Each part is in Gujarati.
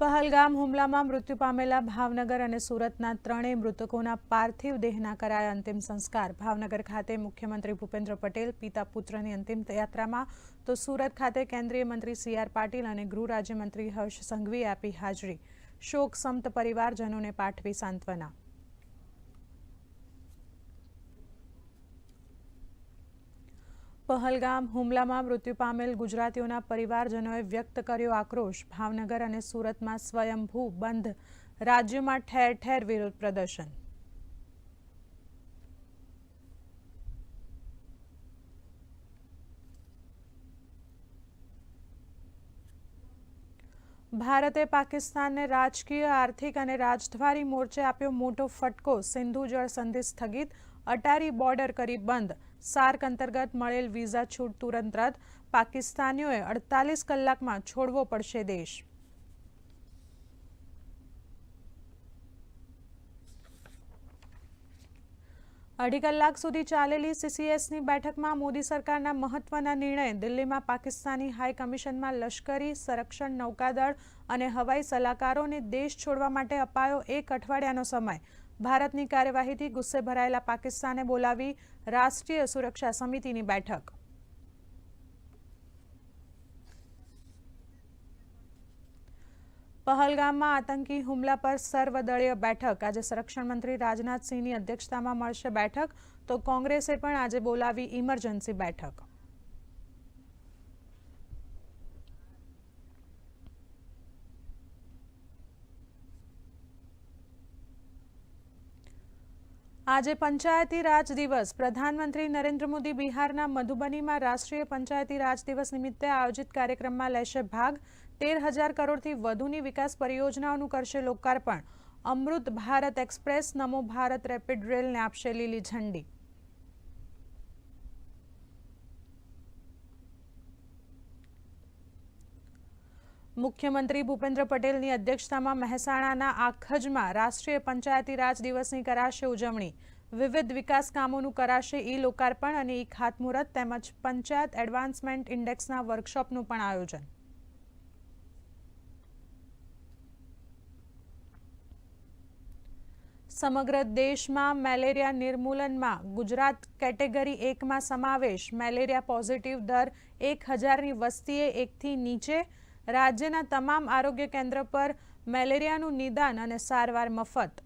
પહલગામ હુમલામાં મૃત્યુ પામેલા ભાવનગર અને સુરતના ત્રણેય મૃતકોના પાર્થિવ દેહના કરાયા અંતિમ સંસ્કાર. ભાવનગર ખાતે મુખ્યમંત્રી ભૂપેન્દ્ર પટેલ, પિતા પુત્રની અંતિમ યાત્રામાં તો સુરત ખાતે કેન્દ્રીય મંત્રી સી આર પાટીલ અને ગૃહ રાજ્યમંત્રી હર્ષ સંઘવીએ આપી હાજરી. શોક સંત પરિવારજનોને પાઠવી સાંત્વના. પહલગામ હુમલામાં મૃત્યુ પામેલ ગુજરાતીઓના પરિવારજનોએ વ્યક્ત કર્યો આક્રોશ. ભાવનગર અને સુરતમાં સ્વયંભૂ બંધ. રાજ્યમાં ઠેર ઠેર વિરોધ પ્રદર્શન. ભારતે પાકિસ્તાનને રાજકીય, આર્થિક અને રાજદ્વારી મોરચે આપ્યો મોટો ફટકો. સિંધુ જળ સંધિ સ્થગિત. અટારી બોર્ડર કરી બંધ. સાર્ક અંતર્ગત મળેલ વિઝા છૂટ તુરંત રદ, પાકિસ્તાનીઓએ અડતાલીસ કલાકમાં છોડવો પડશે દેશ. અઢી કલાક સુધી ચાલેલી સીસીએસની બેઠકમાં મોદી સરકારના મહત્વના નિર્ણય, દિલ્હીમાં પાકિસ્તાની હાઈ કમિશનમાં લશ્કરી, સંરક્ષણ, નૌકાદળ અને હવાઈ સલાહકારોને દેશ છોડવા માટે અપાયો એક અઠવાડિયાનો સમય. ભારતની કાર્યવાહીથી ગુસ્સે ભરાયેલા પાકિસ્તાને બોલાવી રાષ્ટ્રીય સુરક્ષા સમિતિની બેઠક. પહલગામમાં આતંકી હુમલા પર સર્વદળીય બેઠક. આજે સંરક્ષણ મંત્રી રાજનાથસિંહની અધ્યક્ષતામાં મળશે બેઠક. તો કોંગ્રેસે પણ આજે બોલાવી ઇમરજન્સી બેઠક. આજે પંચાયતી રાજ દિવસ. પ્રધાનમંત્રી નરેન્દ્ર મોદી બિહારના મધુબનીમાં રાષ્ટ્રીય પંચાયતી રાજ દિવસ નિમિત્તે આયોજિત કાર્યક્રમમાં લેશે ભાગ. તેર હજાર કરોડથી વધુની વિકાસ પરિયોજનાઓનું કરશે લોકાર્પણ. અમૃત ભારત એક્સપ્રેસ, નમો ભારત રેપિડ રેલને આપશે લીલી ઝંડી. મુખ્યમંત્રી ભૂપેન્દ્ર પટેલની અધ્યક્ષતામાં મહેસાણાના આખજમાં રાષ્ટ્રીય પંચાયતી રાજ દિવસની કરાશે ઉજવણી. વિવિધ વિકાસ કામોનું કરાશે ઈ લોકાર્પણ અને ઈ ખાતમુહૂર્ત તેમજ પંચાયત એડવાન્સમેન્ટ ઇન્ડેક્સના વર્કશોપનું પણ આયોજન. સમગ્ર દેશમાં મેલેરિયા નિર્મૂલનમાં ગુજરાત કેટેગરી એકમાં સમાવેશ. મેલેરિયા પોઝિટિવ દર એક હજારની વસ્તીએ એકથી નીચે રાજ્યના તમામ આરોગ્ય કેન્દ્ર પર મેલેરિયાનું નિદાન અને સારવાર મફત.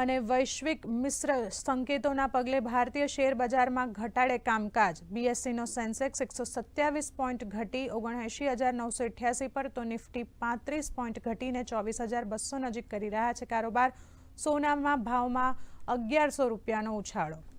અને વૈશ્વિક મિશ્ર સંકેતોના પગલે ભારતીય શેર બજારમાં ઘટાડે કામકાજ. બીએસસીનો સેન્સેક્સ એકસો સત્યાવીસ પોઈન્ટ ઘટી ઓગણએંશી હજાર નવસો અઠ્યાસી પર તો નિફ્ટી પાંત્રીસ પોઈન્ટ ઘટીને ચોવીસ હજાર બસો નજીક કરી રહ્યા છે. કારોબાર સોનામાં ભાવમાં અગિયારસો રૂપિયાનો ઉછાળો.